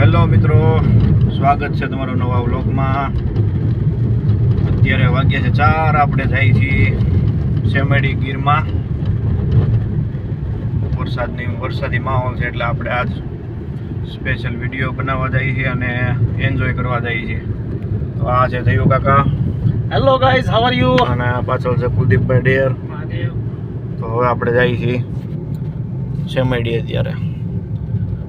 Hello મિત્રો સ્વાગત છે તમારું નવા વ્લોગમાં. અત્યારે વાગ્યા છે ચાર આપણે જઈએ છીએ શેમેડી ગીરમાં. વરસાદની વરસાદી માહોલ છે એટલે આપણે આજ સ્પેશિયલ વીડિયો બનાવવા જઈએ છીએ અને એન્જોય કરવા જઈએ છીએ. તો આ છે થયું કાકા. Hello guys how are you અને પાછળ છે કુલદીપભાઈ ડેર તો હવે આપણે જઈએ છીએ સેમેડી અત્યારે.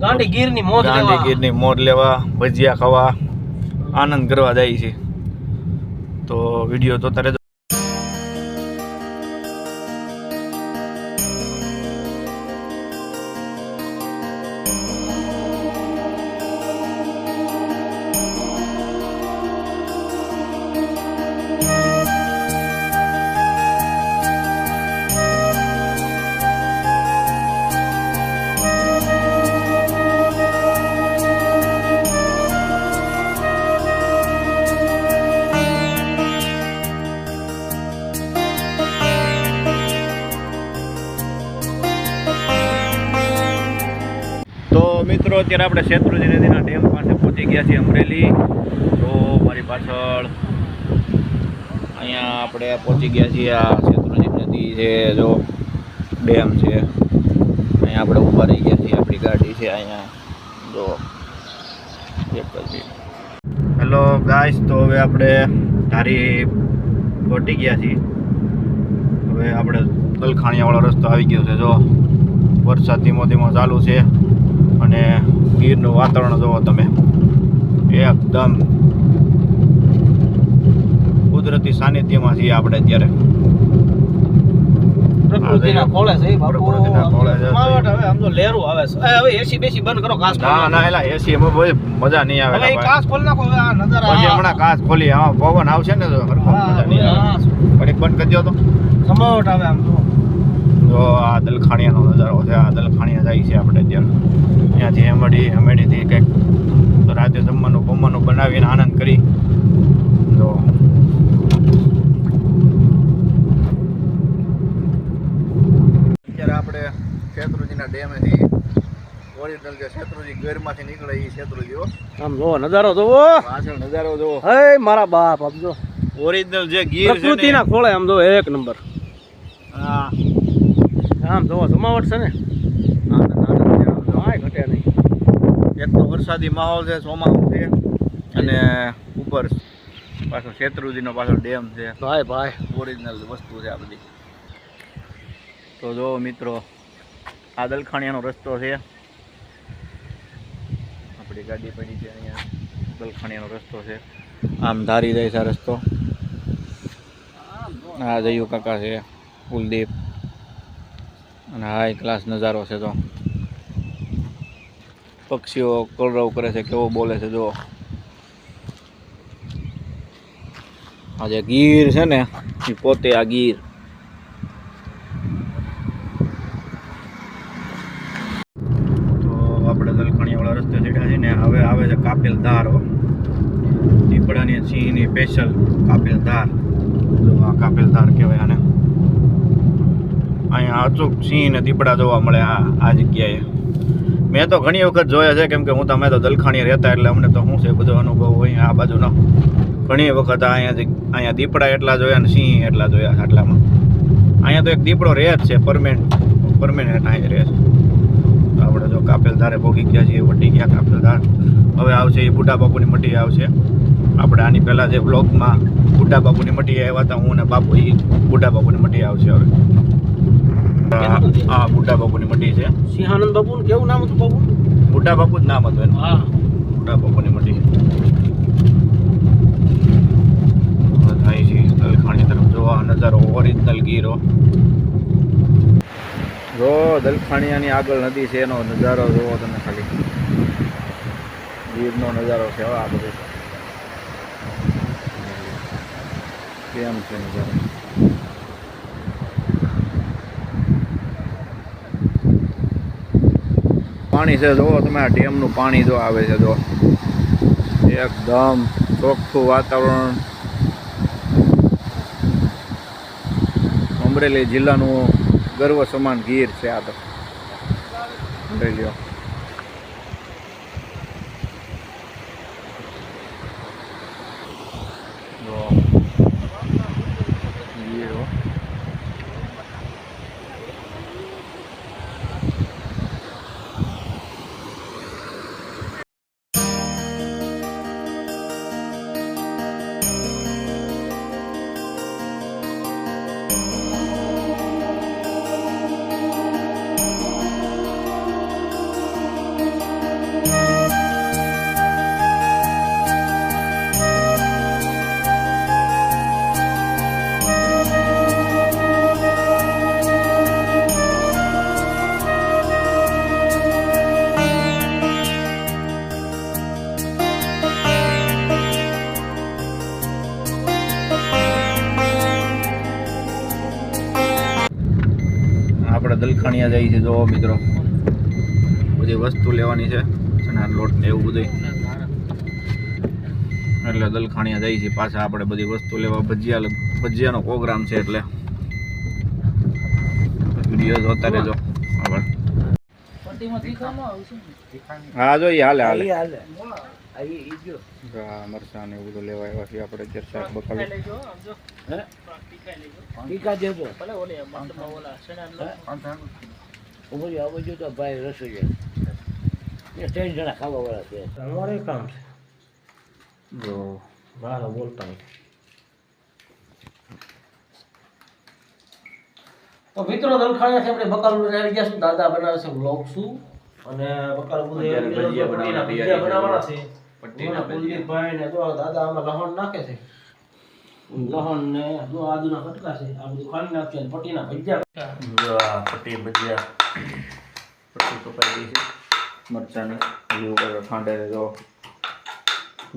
ગાંડી મોજ ગાંધી લેવા. ગીરની મોજ લેવા, ભજીયા ખાવા, આનંદ કરવા જાય છે. તો વીડિયો તો તારે મિત્રો, અત્યારે આપણે શેત્રુજી નદીના ડેમ પાસે પહોંચી ગયા છીએ અમરેલી. તો મારી પાછળ અહીંયા આપણે પહોંચી ગયા છીએ આ શેત્રુજી નદી છે, જો ડેમ છે. અહીંયા આપણે ઊભા રહી ગયા છીએ, આપણી ગાડી છે અહીંયા. જો જ હેલો ગાઈસ તો હવે આપણે ધારી પહોંચી ગયા છીએ. હવે આપણે દલખાણીયાવાળો રસ્તો આવી ગયો છે, જો. વરસાદ ધીમો ધીમો ચાલુ છે. ગીરનું વાતાવરણ જુઓ તમે. એકદમ કુદરતી સાનિધ્યમાં છીએ આપણે અત્યારે. પ્રકૃતિના ખોળે છે પ્રકૃતિના ખોળે છે. હવે આમ તો લેરું આવે છે. હવે એસી બેસી બંધ કરો કાચ ના ના એલા એસી એમાં બહુ મજા નહીં આવે હવે કાચ ખોલી નાખો હવે આ નજારા પછી હમણાં કાચ ખોલી હા પવન આવશે ને તો હરખો મજા નહીં આવે. બંધ કરી દો તો. જમાવટ આવે આમ તો. જો આ દલખાણીયાનો નજારો છે. આ દલખાણીયા જાય છે આપણે ત્યાં. ત્યાંથી હેમડી હેમડીથી કંઈક રાતે જમવાનું બમવાનું બનાવીને આનંદ કરી. જો અત્યારે આપણે શેત્રુજીના ડેમેથી ઓરિજિનલ જે શેત્રુજી ગેરમાંથી નીકળે એ શેત્રુજીઓ આમ જો નજારો જોવો. પાછળ નજારો જો હે મારા બાપ આમ જો. ઓરિજિનલ જે ગીર છે પ્રકૃતિના ખોળે આમ જો એક નંબર. હા આમ જોવો જમાવટ છે ને? આનંદ. કાંઈ ઘટે નહીં. એક તો વરસાદી માહોલ છે ચોમાસું છે અને ઉપર પાછો શેત્રુજીનો પાછો ડેમ છે. ભાઈ ભાઈ. ઓરિજિનલ વસ્તુ છે આ બધી. તો જો મિત્રો આ દલખાણીયાનો રસ્તો છે. આપણી ગાડી પડી છે અહીંયા. દલખાણીયાનો રસ્તો છે. આમ ધારી જાય છે આ રસ્તો. આ જયું કાકા છે કુલદીપ. અને હાઈ ક્લાસ નજારો છે તો. પક્ષીઓ કલરવ કરે છે, કેવો બોલે છે જો આ જે ગીર છે ને એ પોતે આ ગીર. કાપેલ હો. દીપડાની સિંહની સ્પેશિયલ કાપેલ ધાર. જો આ કાપેલ ધાર કહેવાય આને. અહીંયા અચૂક સિંહ ને દીપડા જોવા મળે આ આ જગ્યાએ. મેં તો ઘણી વખત જોયા છે, કેમ કે હું તમે તો દલખાણી રહેતા એટલે અમને તો શું છે બધો અનુભવ હોય આ બાજુનો. ઘણી વખત અહીંયા અહીંયા દીપડા એટલા જોયા ને સિંહ એટલા જોયા આટલામાં અહીંયા તો એક દીપડો રહે જ છે પરમેન્ટ પરમેનન્ટ અહીંયા રહે છે. આપણે જો કાપેલ ધારે ભોગી ગયા છીએ, વટી ગયા કાપેલ ધાર. હવે આવશે એ બુઢા બાપુની મટી આવશે. આપણે આની પહેલાં જે બ્લોગમાં બુઢા બાપુની મટી આવ્યા હતા, હું અને બાપુ એ બુઢા બાપુની મટી આવશે હવે. આ- આ બુઢા બાપુની મટી છે. સિંહાનંદ બાપુ કેવું નામ હતું બાપુ બુઢા બાપુ જ નામ હતું એનું. હા. મોટા બાપુની મંડી દલખાણી તરફ જોવા નજારો ઓરિજિનલ ગીરો. જો દલખાણીયાની આગળ નદી છે એનો નજારો જોવો તમે ખાલી. ગીરનો નજારો છે આ બધો. કેમ છે નજારો? પાણી છે, જુઓ તમે આ ડેમનું પાણી જો આવે છે જો એકદમ ચોખ્ખું વાતાવરણ. અમરેલી જિલ્લાનું ગર્વ સમાન ગીર છે આ તો. અમરેલીઓ. દલખાણિયા જાય છે જો મિત્રો. બધી વસ્તુ લેવાની છે ચણા લોટ ને એવું બધું એટલે દલખાણિયા જાય છે પાછા આપણે બધી વસ્તુ લેવા. ભજીયા ભજીયાનો પ્રોગ્રામ છે એટલે. વીડિયો જોતા રહેજો. આગળ. હા જોઈએ હાલે હાલે. આ મરચાં ને એવું બધું લેવા આવ્યા છીએ આપણે અત્યારે શાક બકાલું. અમારે કામ છે? જો. મારો બોલતા તો મિત્રો દલખાણિયાથી આપણે બકાલું આવી ગયા છું દાદા બનાવે છે વ્લોગ શું? અને બકાલું ભજીયા બનાવવાના છે. પટ્ટીના કુલદીપભાઈ ને જો દાદા આમાં લહણ નાખે છે? લહણ ને જો આદુના કટકા છે આ બધું ખાંડી નાખીએ પટ્ટીના ભજીયા. પટ્ટી ભજીયા પટ્ટી કપાઈ ગઈ છે. મરચાંની એ ઉપર ખાંડે જો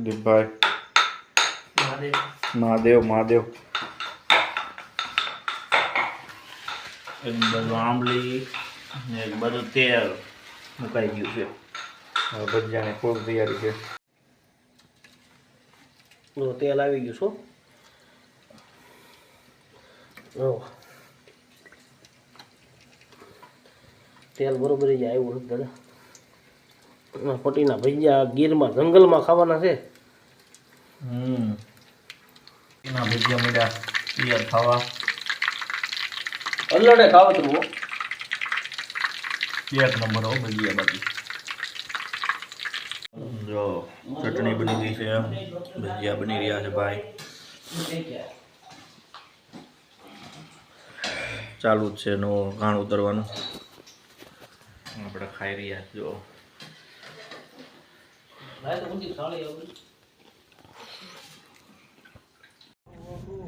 દીપભાઈ મહાદેવ. મહાદેવ મહાદેવ. એક બધું આંબલી ને એક બધું તેલ મુકાઈ ગયું છે. હવે ભજીયાની ફૂલ તૈયારી છે. જો તેલ આવી ગયું જો તેલ બરોબર જ આવ્યું છે દાદા. પટીના ભજીયા ગીરમાં જંગલમાં ખાવાના છે. હમ. એના ભજીયા મળ્યા. તૈયાર ખાવા. અલ્લડે ખાવતરું હો. એક નંબર હો ભજીયા બાકી જો ચટણી બની છે ભજીયા બની રહ્યા છે ભાઈ. ચાલુ જ છે નો ઘાણ ઉતરવાનું. આપણે ખાઈ રહ્યા જો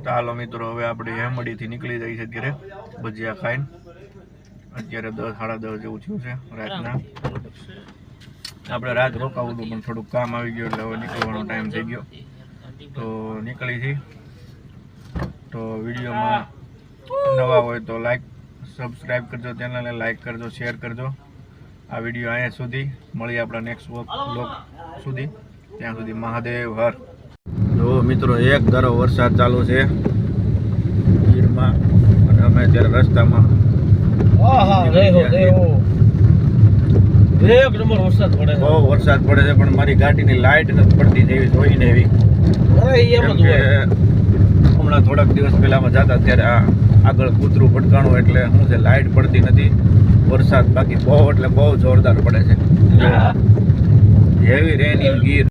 ચાલો મિત્રો, હવે આપણે હેમડીથી નીકળી જઈએ છીએ અત્યારે ભજીયા ખાઈને. અત્યારે દસ, સાડા દસ જેવું થયું છે રાતના. આપણે રાત રોકાવું હતું પણ થોડુંક કામ આવી ગયું એટલે હવે નીકળવાનો ટાઈમ થઈ ગયો. તો નીકળી છી. તો વિડીયોમાં નવા હોય તો લાઈક સબસ્ક્રાઈબ કરજો, ચેનલને લાઈક કરજો શેર કરજો. આ વીડિયો અહીંયા સુધી. મળીએ આપણા નેક્સ્ટ બ્લોગ સુધી. ત્યાં સુધી મહાદેવ, હર. જો મિત્રો, એક ધારો વરસાદ ચાલુ છે. ગીરમાં. અને અમે અત્યારે રસ્તામાં. એક નંબર વરસાદ પડે છે. બહુ વરસાદ પડે છે પણ મારી ગાડીની લાઇટ નથી પડતી જેવી જોઈને એવી. હમણાં થોડાક દિવસ પહેલામાં જતા ત્યારે આ આગળ કૂતરું ભટકાણું એટલે શું છે લાઇટ પડતી નથી. વરસાદ બાકી બહુ એટલે બહુ જોરદાર પડે છે. Heavy rain in Gir